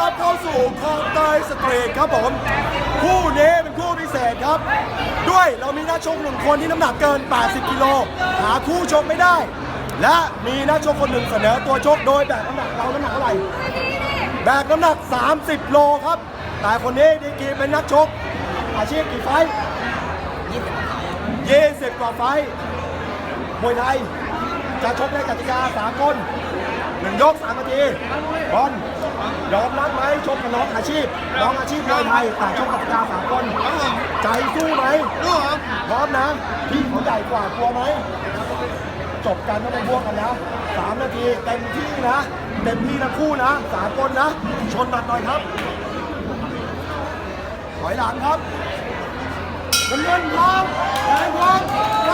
รับเข้าสู่คลองเตยสตรีทครับผม คู่นี้เป็นคู่พิเศษครับ ด้วยเรามีนักชกหนึ่งคนที่น้ำหนักเกิน 80 กิโล หาคู่ชกไม่ได้ และมีนักชกคนหนึ่งเสนอตัวชกโดยแบกน้ำหนักเราน้ำหนักเท่าไหร่แบกน้ำหนัก 30 โลครับ แต่คนนี้ดีกีเป็นนักชก อาชีพกี่ไฟต์20กว่าไฟมวยไทย จะชกในกติกาสากลหนึ่งยกสามนาทีบอล ยอมรับไหมชกกับน้องอาชีพ น้องอาชีพมวยไทยแต่ชกกติกาสากลใจสู้ไหมรู้ครับพร้อมนะพี่เขาใหญ่กว่ากลัวไหมจบกันต้องไปบวกกันนะสามนาทีเต็มที่นะเต็มที่ทั้งคู่นะสากลนนะ ชนหมัดหน่อยครับถอยหลังครับเงินพร้อมแดงพร้อมไป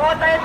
我在